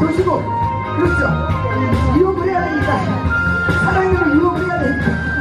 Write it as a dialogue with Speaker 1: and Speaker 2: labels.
Speaker 1: 도시고 그렇죠? 유혹을 해야 되니까. 사랑으로 유혹을 해야 되니까.